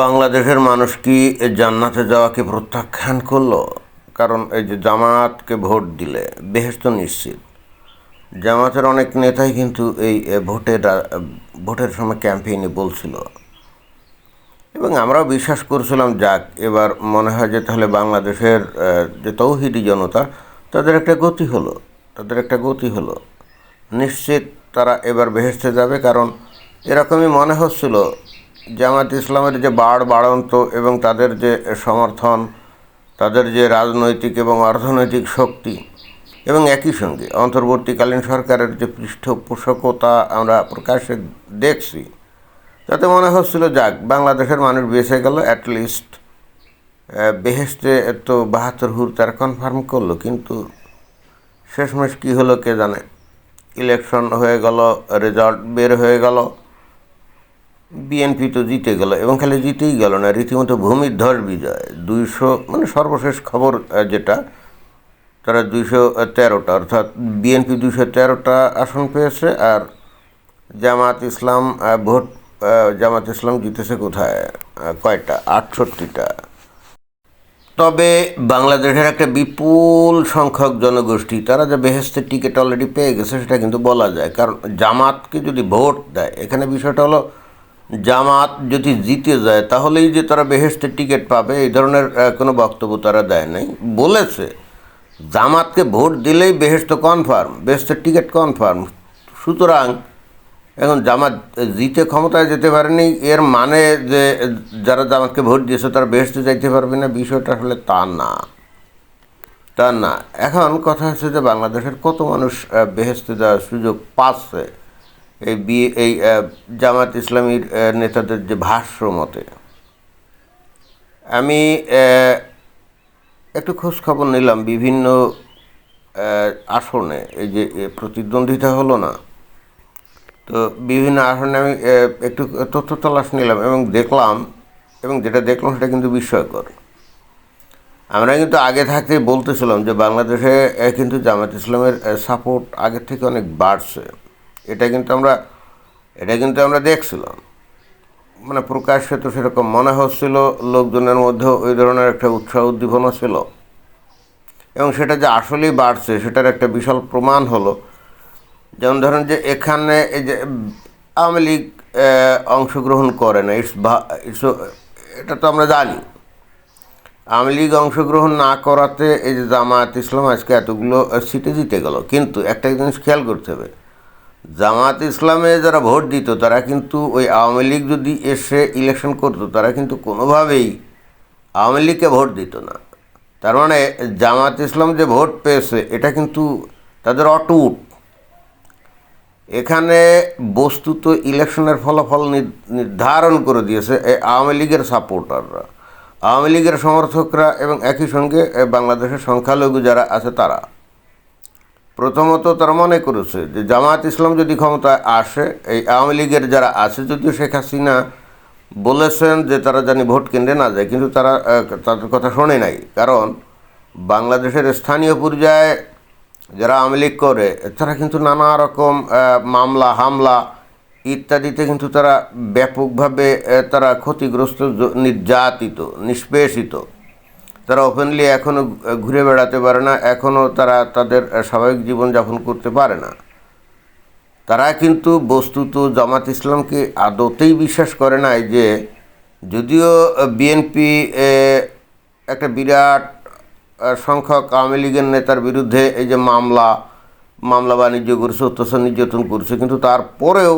বাংলাদেশের মানুষ কি জান্নাতে যাওয়াকে প্রত্যাখ্যান করল? কারণ এই যে জামাতকে ভোট দিলে, বেহেস্ত নিশ্চিত। জামাতের অনেক নেতাই কিন্তু এই ভোটের ভোটের সময় ক্যাম্পেইনে বলছিল। এবং আমরাও বিশ্বাস করছিলাম, যাক, এবার মনে হয় যে তাহলে বাংলাদেশের যে তৌহিদি জনতা, তাদের একটা গতি হলো, তাদের একটা গতি হলো। নিশ্চিত তারা এবার বেহেস্তে যাবে, কারণ এরকমই মনে হচ্ছিল জামাত ইসলামের যে বাড় বাড়ন্ত এবং তাদের যে সমর্থন, তাদের যে রাজনৈতিক এবং অর্থনৈতিক শক্তি এবং একই সঙ্গে অন্তর্বর্তীকালীন সরকারের যে পৃষ্ঠপোষকতা আমরা প্রকাশ্যে দেখছি, তাতে মনে হচ্ছিল, যাক, বাংলাদেশের মানুষ বেঁচে গেল অ্যাটলিস্ট বেহেস্তে তো বাহাত্তর হুর তারা কনফার্ম করল, কিন্তু শেষমেশ কী হলো কে জানে? ইলেকশন হয়ে গেল রেজাল্ট বের হয়ে গেল। বিএনপি তো জিতে গেল এবং খালি জিতেই গেল না, রীতিমতো ভূমিধ্বস বিজয়, দুইশো মানে সর্বশেষ খবর যেটা, তারা দুইশো তেরোটা, অর্থাৎ বিএনপি দুইশো তেরোটা আসন পেয়েছে আর জামাত ইসলাম ভোট জামাত ইসলাম জিতেছে কোথায়? কয়টা? আটষট্টিটা। তবে বাংলাদেশের একটা বিপুল সংখ্যক জনগোষ্ঠী, তারা যে বেহেস্তের টিকিট অলরেডি পেয়ে গেছে সেটা কিন্তু বলা যায়। কারণ জামাতকে যদি ভোট দেয়, এখানে বিষয়টা হলো জামাত যদি জিতে যায়, তাহলেই যে তারা বেহেস্তের টিকিট পাবে, এই ধরনের কোনো বক্তব্য তারা দেয় নাই। বলেছে, জামাতকে ভোট দিলেই বেহেস্ত কনফার্ম বেহেস্তের টিকিট কনফার্ম সুতরাং, এখন জামাত জিতে ক্ষমতায় যেতে পারেনি, এর মানে যে, যারা জামাতকে ভোট দিয়েছে, তারা বেহেস্তে যাইতে পারবে না, বিষয়টা আসলে তা না। তা না। এখন কথা হচ্ছে যে, বাংলাদেশের কত মানুষ বেহেস্তে যাওয়ার সুযোগ পাচ্ছে। এই বিয়ে, এই জামাত ইসলামীর নেতাদের যে ভাষ্য মতে। আমি একটু খোঁজ খবর নিলাম বিভিন্ন আসনে। এই যে প্রতিদ্বন্দ্বিতা হলো না। তো বিভিন্ন আসনে আমি একটু তথ্য তলাশ নিলাম এবং দেখলাম, এবং যেটা দেখলাম সেটা কিন্তু বিস্ময়কর। আমরা কিন্তু আগে থাকতেই বলতেছিলাম যে বাংলাদেশে কিন্তু জামাত ইসলামের সাপোর্ট আগের থেকে অনেক বাড়ছে। এটা কিন্তু আমরা, এটা কিন্তু আমরা দেখছিলাম। মানে প্রকাশ্যে তো সেরকম মনে হচ্ছিল, লোকজনের মধ্যে ওই ধরনের একটা উৎসাহ উদ্দীপনা ছিল। এবং সেটা যে আসলেই বাড়ছে, সেটার একটা বিশাল প্রমাণ হলো। যেমন ধরেন যে এখানে এই যে আওয়ামী লীগ অংশগ্রহণ করে না, ইটস ইটস, এটা তো আমরা জানি। আওয়ামী লীগ অংশগ্রহণ না করাতে এই যে জামায়াত ইসলাম আজকে এতগুলো সিটে জিতে গেল। কিন্তু একটা জিনিস খেয়াল করতে হবে জামায়াত ইসলামে যারা ভোট দিত, তারা কিন্তু ওই আওয়ামী লীগ যদি এসে ইলেকশন করতো, তারা কিন্তু কোনোভাবেই আওয়ামী লীগকে ভোট দিত না। তার মানে জামায়াত ইসলাম যে ভোট পেয়েছে, এটা কিন্তু তাদের অটুট। এখানে বস্তুত ইলেকশনের ফলাফল নির- নির্ধারণ করে দিয়েছে এই আওয়ামী লীগের সাপোর্টাররা। আওয়ামী লীগের সমর্থকরা এবং একই সঙ্গে বাংলাদেশের সংখ্যালঘু যারা আছে তারা। প্রথমত তারা মনে করেছে যে জামায়াত ইসলাম যদি ক্ষমতায় আসে, এই আওয়ামী লীগের যারা আছে, যদিও শেখ হাসিনা বলেছেন যে তারা জানি ভোট কেন্দ্রে না যায়, কিন্তু তারা তাদের কথা শোনে নাই। কারণ বাংলাদেশের স্থানীয় পর্যায়ে যারা আওয়ামী লীগ করে, তারা কিন্তু নানা রকম মামলা, হামলা ইত্যাদিতে কিন্তু তারা ব্যাপকভাবে তারা ক্ষতিগ্রস্ত নির্যাতিত, নিষ্পেষিত। তারা ওপেনলি এখনও ঘুরে বেড়াতে পারে না এখনও তারা তাদের স্বাভাবিক জীবনযাপন করতে পারে না। তারা কিন্তু বস্তুত জামাত ইসলামকে আদতেই বিশ্বাস করে নাই যে, যদিও বিএনপি একটা বিরাট সংখ্যক আওয়ামী লীগের নেতার বিরুদ্ধে এই যে মামলা মামলা বাণিজ্য করছে, অত্যাচার নির্যাতন করছে, কিন্তু তারপরেও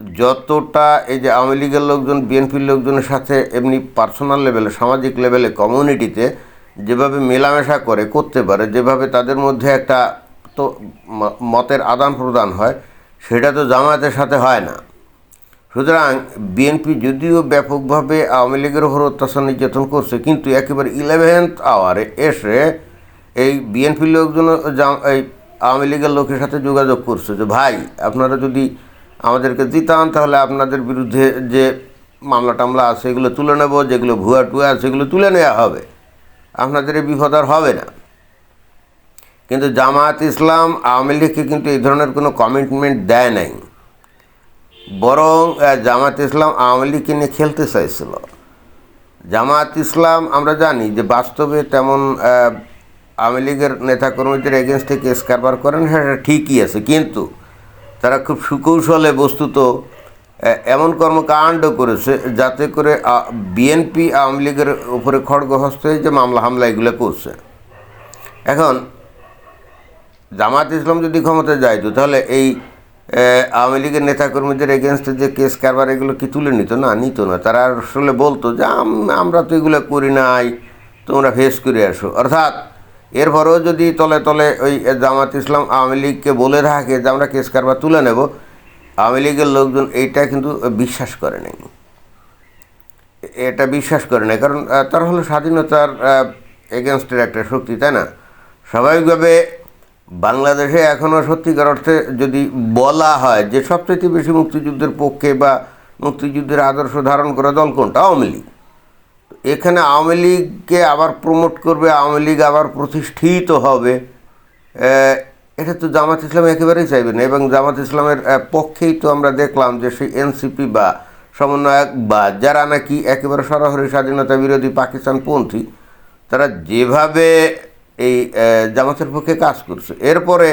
যতটা এই যে আওয়ামী লীগের লোকজন, বিএনপির লোকজনের সাথে এমনি পার্সোনাল লেভেলে সামাজিক লেভেলে কমিউনিটিতে যেভাবে মেলামেশা করে, করতে পারে, যেভাবে তাদের মধ্যে একটা তো মতের আদান প্রদান হয়, সেটা তো জামায়াতের সাথে হয় না। সুতরাং বিএনপি যদিও ব্যাপকভাবে আওয়ামী লীগের ওপর অত্যাচার নির্যাতন করছে, কিন্তু একেবারে ইলেভেন্থ আওয়ারে এসে এই বিএনপির লোকজন এই আওয়ামী লীগের লোকের সাথে যোগাযোগ করছে যে, ভাই, আপনারা যদি আমাদেরকে দিতাম, তাহলে আপনাদের বিরুদ্ধে যে মামলা টামলা আছে, এগুলো তুলে নেব, যেগুলো ভুয়া টুয়া আছে সেগুলো তুলে নেওয়া হবে। আপনাদের এই বিপদ আর হবে না। কিন্তু জামায়াত ইসলাম আওয়ামী লীগকে কিন্তু এই ধরনের কোনো কমিটমেন্ট দেয় নাই। বরং জামাত ইসলাম আওয়ামী লীগকে নিয়ে খেলতে চাইছিল। জামাত ইসলাম, আমরা জানি যে বাস্তবে তেমন আওয়ামী লীগের নেতাকর্মীদের এগেনস্টে কেস কারবার করেন হ্যাঁ ঠিকই আছে। কিন্তু তারা খুব সুকৌশলে বস্তুত এমন কর্মকাণ্ড করেছে যাতে করে বিএনপি আওয়ামী লীগের উপরে খড়গহস্ত হয়ে যে মামলা, হামলা এগুলো করছে। এখন, জামাত ইসলাম যদি ক্ষমতায় যাইতো তাহলে এই আওয়ামী লীগের নেতাকর্মীদের এগেনস্টে যে কেস কারবার, এগুলো কি তুলে নিত? না নিত না। তারা আসলে বলতো যে আমরা তো এগুলো করি নাই, তোমরা ফেস করে আসো। অর্থাৎ এরপরেও যদি তলে তলে ওই জামাত ইসলাম আওয়ামী লীগকে বলে থাকে যে আমরা কেস কারবার তুলে নেব, আওয়ামী লীগের লোকজন এইটা কিন্তু বিশ্বাস করে নাই। এটা বিশ্বাস করে না কারণ তারা হলো স্বাধীনতার এগেনস্টের একটা শক্তি, তাই না? স্বাভাবিকভাবে বাংলাদেশে এখনও সত্যিকার অর্থে যদি বলা হয় যে সবচেয়ে বেশি মুক্তিযুদ্ধের পক্ষে বা মুক্তিযুদ্ধের আদর্শ ধারণ করা দল কোনটা? আওয়ামী লীগ। এখানে আওয়ামী লীগকে আবার প্রমোট করবে, আওয়ামী লীগ আবার প্রতিষ্ঠিত হবে। এটা তো জামাত ইসলাম একেবারেই চাইবে না এবং জামাত ইসলামের পক্ষেই তো আমরা দেখলাম যে সেই এনসিপি বা সমন্বয়ক বা যারা নাকি একেবারে সরাসরি স্বাধীনতা বিরোধী পাকিস্তানপন্থী তারা যেভাবে এই জামাতের পক্ষে কাজ করছে। এরপরে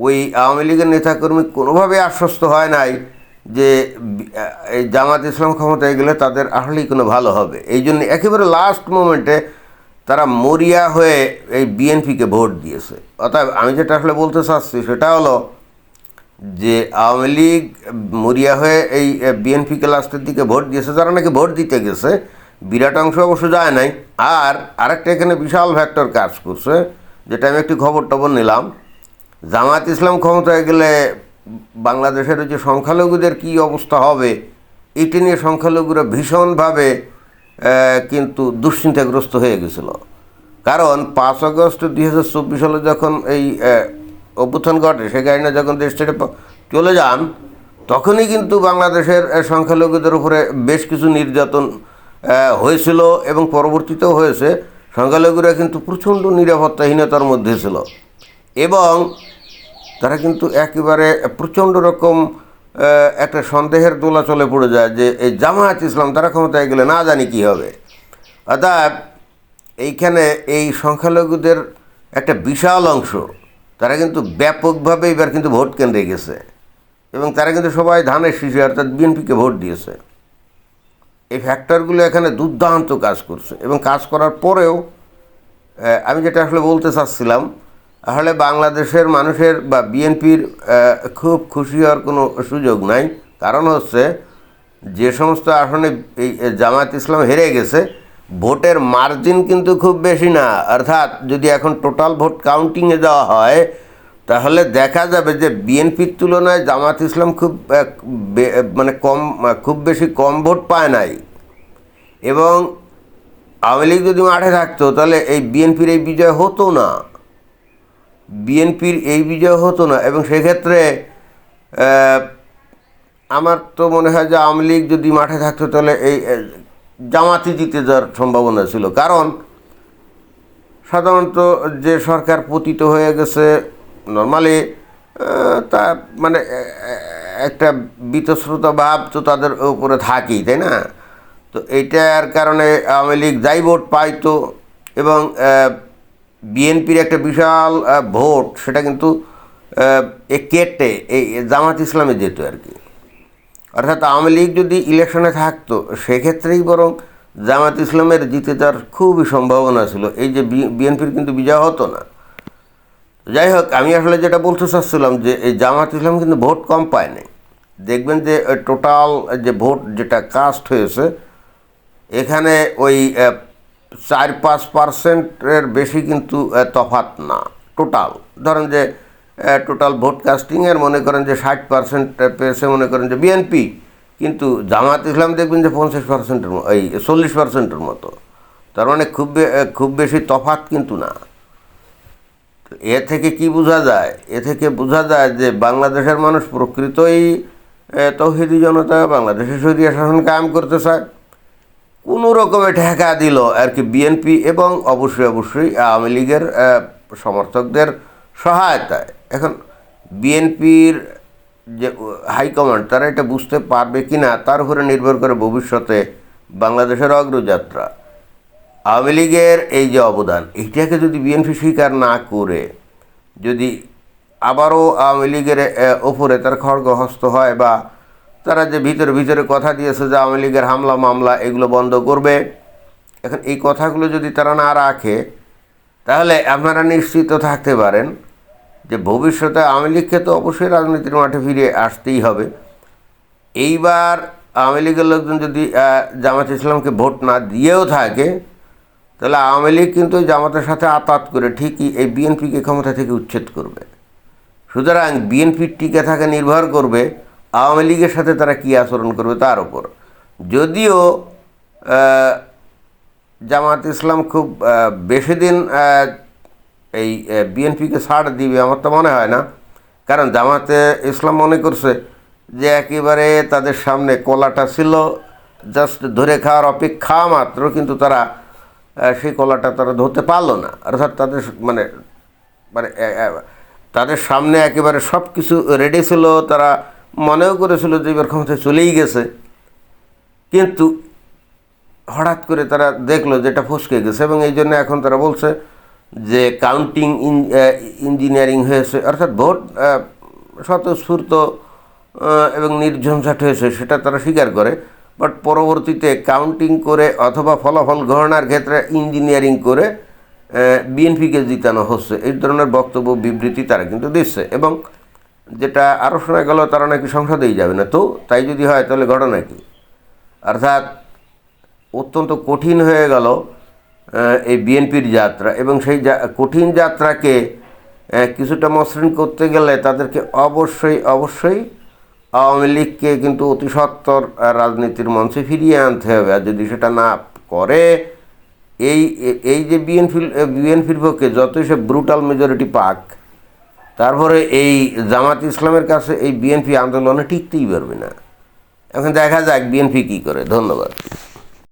ওই আওয়ামী লীগের নেতাকর্মী কোনোভাবে আশ্বস্ত হয় নাই যে এই জামাত ইসলাম ক্ষমতায় গেলে তাদের আসলেই কোনো ভালো হবে। এই জন্য একেবারে লাস্ট মোমেন্টে তারা মরিয়া হয়ে এই বিএনপিকে ভোট দিয়েছে। অর্থাৎ আমি যেটা আসলে বলতে চাচ্ছি সেটা হলো যে, আওয়ামী লীগ মরিয়া হয়ে এই বিএনপিকে লাস্টের দিকে ভোট দিয়েছে, যারা নাকি ভোট দিতে গেছে, বিরাট অংশ অবশ্য যায় নাই। আর আরেকটা এখানে বিশাল ফ্যাক্টর কাজ করছে, যেটা আমি একটি খবর টবর নিলাম। জামাত ইসলাম ক্ষমতায় গেলে বাংলাদেশের যে সংখ্যালঘুদের কী অবস্থা হবে, এটি নিয়ে সংখ্যালঘুরা ভীষণভাবে কিন্তু দুশ্চিন্তাগ্রস্ত হয়ে গেছিল। কারণ পাঁচ আগস্ট দুই হাজার চব্বিশ সালে যখন এই অভ্যুত্থান ঘটে, সে কারণে যখন দেশ ছেড়ে চলে যান, তখনই কিন্তু বাংলাদেশের সংখ্যালঘুদের উপরে বেশ কিছু নির্যাতন হয়েছিল এবং পরবর্তীতেও হয়েছে। সংখ্যালঘুরা কিন্তু প্রচণ্ড নিরাপত্তাহীনতার মধ্যে ছিল। এবং তারা কিন্তু একেবারে প্রচণ্ড রকম একটা সন্দেহের দোলা চলে পড়ে যায় যে এই জামায়াত ইসলাম তারা ক্ষমতায় গেলে না জানি কী হবে। অর্থাৎ এইখানে এই সংখ্যালঘুদের একটা বিশাল অংশ, তারা কিন্তু ব্যাপকভাবে এবার কিন্তু ভোট কেন্দ্রে গেছে এবং তারা কিন্তু সবাই ধানের শিশু অর্থাৎ বিএনপিকে ভোট দিয়েছে। এই ফ্যাক্টরগুলো এখানে দুর্দান্ত কাজ করছে এবং কাজ করার পরেও আমি যেটা আসলে বলতে চাচ্ছিলাম আসলে বাংলাদেশের মানুষের বা বিএনপির খুব খুশি হওয়ার কোনো সুযোগ নাই। কারণ হচ্ছে যে সমস্ত আসনে এই জামায়াত ইসলাম হেরে গেছে, ভোটের মার্জিন কিন্তু খুব বেশি না। অর্থাৎ যদি এখন টোটাল ভোট কাউন্টিংয়ে দেওয়া হয়, তাহলে দেখা যাবে যে বিএনপির তুলনায় জামাত ইসলাম খুব মানে কম খুব বেশি কম ভোট পায় নাই। এবং আওয়ামী লীগ যদি মাঠে থাকতো, তাহলে এই বিএনপির এই বিজয় হতো না। বিএনপির এই বিজয় হতো না এবং সেক্ষেত্রে আমার তো মনে হয় যে আওয়ামী লীগ যদি মাঠে থাকতো তাহলে এই জামাতি জিতে যাওয়ার সম্ভাবনা ছিল। কারণ সাধারণত যে সরকার পতিত হয়ে গেছে নর্মালি তা মানে একটা বীতশ্রুত ভাব তো তাদের উপরে থাকেই, তাই না? তো এইটার কারণে আওয়ামী লীগ যাই ভোট পাইতো এবং বিএনপির একটা বিশাল ভোট, সেটা কিন্তু এ কেটে এই জামাত ইসলামে যেত আর কি। অর্থাৎ আওয়ামী লীগ যদি ইলেকশনে থাকতো, সেক্ষেত্রেই বরং জামাত ইসলামের জিতে যাওয়ার খুবই সম্ভাবনা ছিল। এই যে বিএনপির কিন্তু বিজয় হতো না। যাই হোক, আমি আসলে যেটা বলতে চাচ্ছিলাম যে, এই জামাত ইসলাম কিন্তু ভোট কম পায় নাই। দেখবেন যে টোটাল যে ভোট যেটা কাস্ট হয়েছে, এখানে ওই চার পাঁচ পার্সেন্টের বেশি কিন্তু তফাত না, টোটাল। ধরেন যে টোটাল ভোট কাস্টিংয়ের মনে করেন যে ষাট পার্সেন্ট পেয়েছে মনে করেন যে বিএনপি। কিন্তু জামাত ইসলাম দেখবেন যে পঞ্চাশ পার্সেন্টের এই চল্লিশ পার্সেন্টের মতো। তার মানে খুব খুব বেশি তফাত কিন্তু না। এ থেকে কি বোঝা যায়? এ থেকে বোঝা যায় যে বাংলাদেশের মানুষ প্রকৃতই তৌহিদি জনতা বাংলাদেশের সরিয়া শাসন কায়েম করতে চায়। কোনো রকমে ঠেকা দিল। আর কি বিএনপি এবং অবশ্যই অবশ্যই আওয়ামী লীগের সমর্থকদের সহায়তায়। এখন বিএনপির যে হাইকমান্ড তারা এটা বুঝতে পারবে কি না, তার উপরে নির্ভর করে ভবিষ্যতে বাংলাদেশের অগ্রযাত্রা। আওয়ামী লীগের এই যে অবদান, এইটাকে যদি বিএনপি স্বীকার না করে, যদি আবারও আওয়ামী লীগের ওপরে তার খড়গহস্ত হয় বা তারা যে ভিতরে ভিতরে কথা দিয়েছে যে আওয়ামী লীগের হামলা, মামলা, এগুলো বন্ধ করবে। এখন এই কথাগুলো যদি তারা না রাখে, তাহলে আপনারা নিশ্চিত থাকতে পারেন যে ভবিষ্যতে আওয়ামী লীগকে তো অবশ্যই রাজনীতির মাঠে ফিরে আসতেই হবে। এইবার আওয়ামী লীগের লোকজন যদি জামাত ইসলামকে ভোট না দিয়েও থাকে, তাহলে আওয়ামী লীগ কিন্তু জামাতের সাথে আতাত করে ঠিকই এই বিএনপিকে ক্ষমতা থেকে উচ্ছেদ করবে। সুতরাং বিএনপির টিকে থাকা, নির্ভর করবে আওয়ামী লীগের সাথে তারা কী আচরণ করবে তার উপর। যদিও জামাত ইসলাম খুব বেশি দিন এই বিএনপিকে ছাড় দিবে আমার তো মনে হয় না। কারণ জামাতে ইসলাম মনে করছে যে একেবারে তাদের সামনে কলাটা ছিল জাস্ট ধরে খাওয়ার অপেক্ষা মাত্র, কিন্তু তারা সেই কলাটা তারা ধরতে পারল না। অর্থাৎ তাদের মানে মানে তাদের সামনে একেবারে সব কিছু রেডি ছিল, তারা মনেও করেছিল যে এবার ক্ষমতায় চলেই গেছে। কিন্তু হঠাৎ করে তারা দেখল যে এটা ফসকে গেছে এবং এই জন্য এখন তারা বলছে যে কাউন্টিং ইঞ্জিনিয়ারিং হয়েছে, অর্থাৎ ভোট স্বতঃস্ফূর্ত এবং নির্ঝঞ্ঝাট হয়েছে, সেটা তারা স্বীকার করে। বাট পরবর্তীতে কাউন্টিং করে অথবা ফলাফল গণনার ক্ষেত্রে ইঞ্জিনিয়ারিং করে বিএনপিকে জিতানো হচ্ছে। এই ধরনের বক্তব্য, বিবৃতি তারা কিন্তু দিচ্ছে। এবং যেটা আরও শোনা গেল তারা নাকি সংসদেই যাবে না। তো তাই যদি হয় তাহলে ঘটনা কি? অর্থাৎ অত্যন্ত কঠিন হয়ে গেল এই বিএনপির যাত্রা এবং সেই কঠিন যাত্রাকে কিছুটা মসৃণ করতে গেলে তাদেরকে অবশ্যই অবশ্যই আওয়ামী লীগকে কিন্তু অতি সত্বর আহ, রাজনীতির মঞ্চে ফিরিয়ে আনতে হবে। আর যদি সেটা না করে এই এই যে বিএনপি বিএনপির পক্ষে যতই সে ব্রুটাল মেজরিটি পাক তারপরে এই জামাত ইসলামের কাছে এই বিএনপি আন্দোলনে টিকতেই পারবে না। এখন দেখা যাক বিএনপি কী করে। ধন্যবাদ।